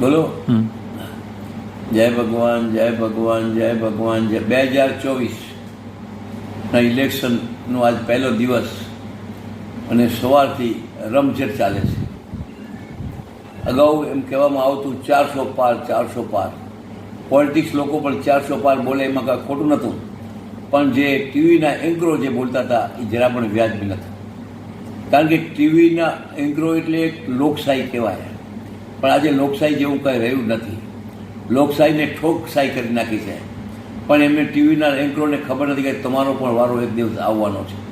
બોલો? જય ભગવાન જય ભગવાન જય ભગવાન જય. બે હજાર ચોવીસના ઇલેક્શનનો આજ પહેલો દિવસ અને સવારથી રમઝટ ચાલે છે. અગાઉ એમ કહેવામાં આવતું ચારસો પાર ચારસો પાર. પોલિટિક્સ લોકો પણ ચારસો પાર બોલે એમાં કાંઈ ખોટું નહોતું. પણ જે ટીવીના એન્કરો જે બોલતા હતા એ જરા પણ વ્યાજબી નથી કારણ કે ટીવીના એન્કરો એટલે એક લોકશાહી કહેવાય. પણ આજે લોકશાહી જેવું કંઈ રહ્યું નથી. લોકશાહીને ઠોકશાહી કરી નાખી છે. પણ એમને ટીવીના એન્કરોને ખબર નથી કે તમારો પણ વારો એક દિવસ આવવાનો છે.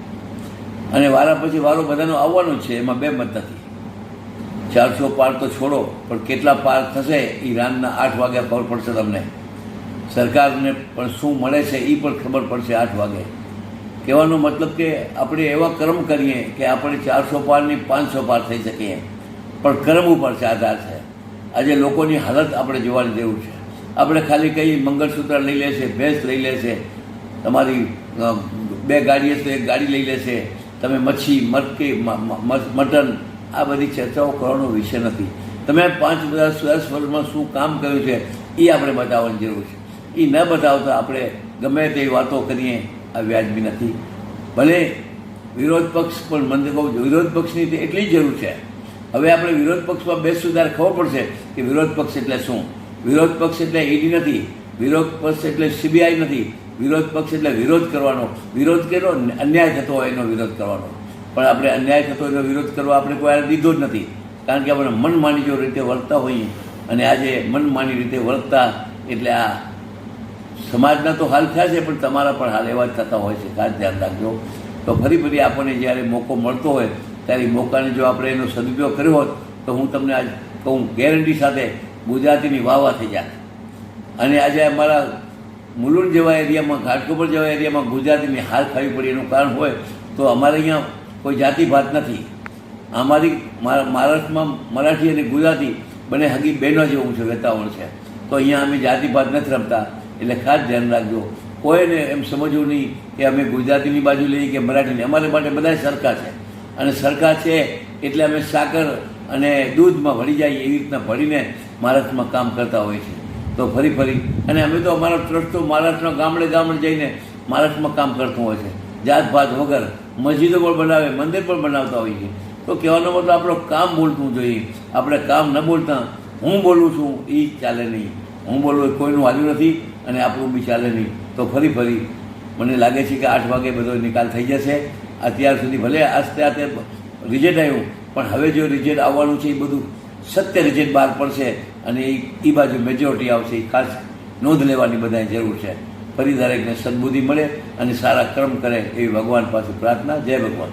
અને વારા પછી વારો બધાનો આવવાનો છે, એમાં બે મત નથી. ચારસો પાર તો છોડો, પણ કેટલા પાર થશે એ રાનના આઠ વાગ્યા ખબર પડશે તમને. સરકારને પણ શું મળે છે એ પણ ખબર પડશે આઠ વાગે. કહેવાનો મતલબ કે આપણે એવા કર્મ કરીએ કે આપણે ચારસો પારની પાંચસો પાર થઈ શકીએ. પણ કર્મ ઉપર આધાર છે. આજે લોકોની હાલત આપણે જોવાની જેવું છે. આપણે ખાલી કઈ મંગળસૂત્ર લઈ લેશે ભેંસ લઈ લેશે તમારી બે ગાડી હશે એક ગાડી લઈ લેશે તમે મચ્છી મટકી મટન આ બધી ચર્ચાઓ કરવાનો વિષય નથી. તમે પાંચ દસ દસ વર્ષમાં શું કામ કર્યું છે એ આપણે બતાવવાની જરૂર છે. એ ન બતાવતા આપણે ગમે તે વાતો કરીએ આ વ્યાજબી નથી. ભલે વિરોધ પક્ષ પણ મને કહું છું, વિરોધ પક્ષની એટલી જરૂર છે. હવે આપણે વિરોધ પક્ષમાં બેસશું ત્યારે ખબર પડશે કે વિરોધ પક્ષ એટલે શું? વિરોધ પક્ષ એટલે ઈડી નથી, વિરોધ પક્ષ એટલે સીબીઆઈ નથી, વિરોધ પક્ષ એટલે વિરોધ કરવાનો. વિરોધ કેનો? અન્યાય થતો હોય એનો વિરોધ કરવાનો. પણ આપણે અન્યાય થતો એનો વિરોધ કરવા આપણે કોઈ દીધો જ નથી. કારણ કે આપણે મનમાની જો રીતે વર્તતા હોઈએ. અને આજે મનમાની રીતે વર્તતા એટલે આ સમાજના તો હાલ થયા છે, પણ તમારા પણ હાલ એવા જ થતા હોય છે. ખાસ ધ્યાન રાખજો. તો ફરી ફરી આપણને જ્યારે મોકો મળતો હોય ત્યારે મોકાને જો આપણે એનો સદુપયોગ કર્યો હોત, તો હું તમને આજ કહું, ગેરંટી સાથે ગુજરાતીની વાવા થઈ જાત. અને આજે અમારા મુલુંડ જેવા એરિયામાં, ઘાટકોપર જેવા એરિયામાં ગુજરાતીની હાલ ખાવી પડી એનું કારણ હોય, તો અમારે અહીંયા કોઈ જાતિભાત નથી. અમારી મહારાષ્ટ્રમાં મરાઠી અને ગુજરાતી બંને હગી બહેનો જેવું છે વાતાવરણ છે. તો અહીંયા અમે જાતિ ભાત નથી રમતા, એટલે ખાસ ધ્યાન રાખજો. કોઈને એમ સમજવું નહીં કે અમે ગુજરાતીની બાજુ લઈએ કે મરાઠીની. અમારે માટે બધા સરખા છે. અને સરખા છે એટલે અમે સાકર અને દૂધમાં ભળી જાય એવી રીતના ભળીને મહારાષ્ટ્રમાં કામ કરતા હોય છે. તો ફરી ફરી, અને અમે તો અમારો ટ્રસ્ટ તો મહારાષ્ટ્રના ગામડે ગામડે જઈને મહારાષ્ટ્રમાં કામ કરતું હોય છે. જાત ભાત વગર મસ્જિદો પણ બનાવે, મંદિર પણ બનાવતા હોય છે. તો કહેવાનો મતલબ આપણું કામ બોલતું જોઈએ. આપણે કામ ન બોલતા હું બોલું છું એ ચાલે નહીં. હું બોલું કોઈનું હાલ્યું નથી અને આપણું બી ચાલે નહીં. તો ફરી ફરી, મને લાગે છે કે આઠ વાગે બધો નિકાલ થઈ જશે. અત્યાર સુધી ભલે આસ્તે આસ્તે રિઝલ્ટ આવ્યું, પણ હવે જો રિઝલ્ટ આવવાનું છે એ બધું સત્ય રિઝલ્ટ બહાર પડશે અને એ એ બાજુ મેજોરિટી આવશે. એ ખાસ નોંધ લેવાની બધાએ જરૂર છે. ફરી દરેકને સદબુદ્ધિ મળે અને સારા કર્મ કરે એવી ભગવાન પાસે પ્રાર્થના. જય ભગવાન.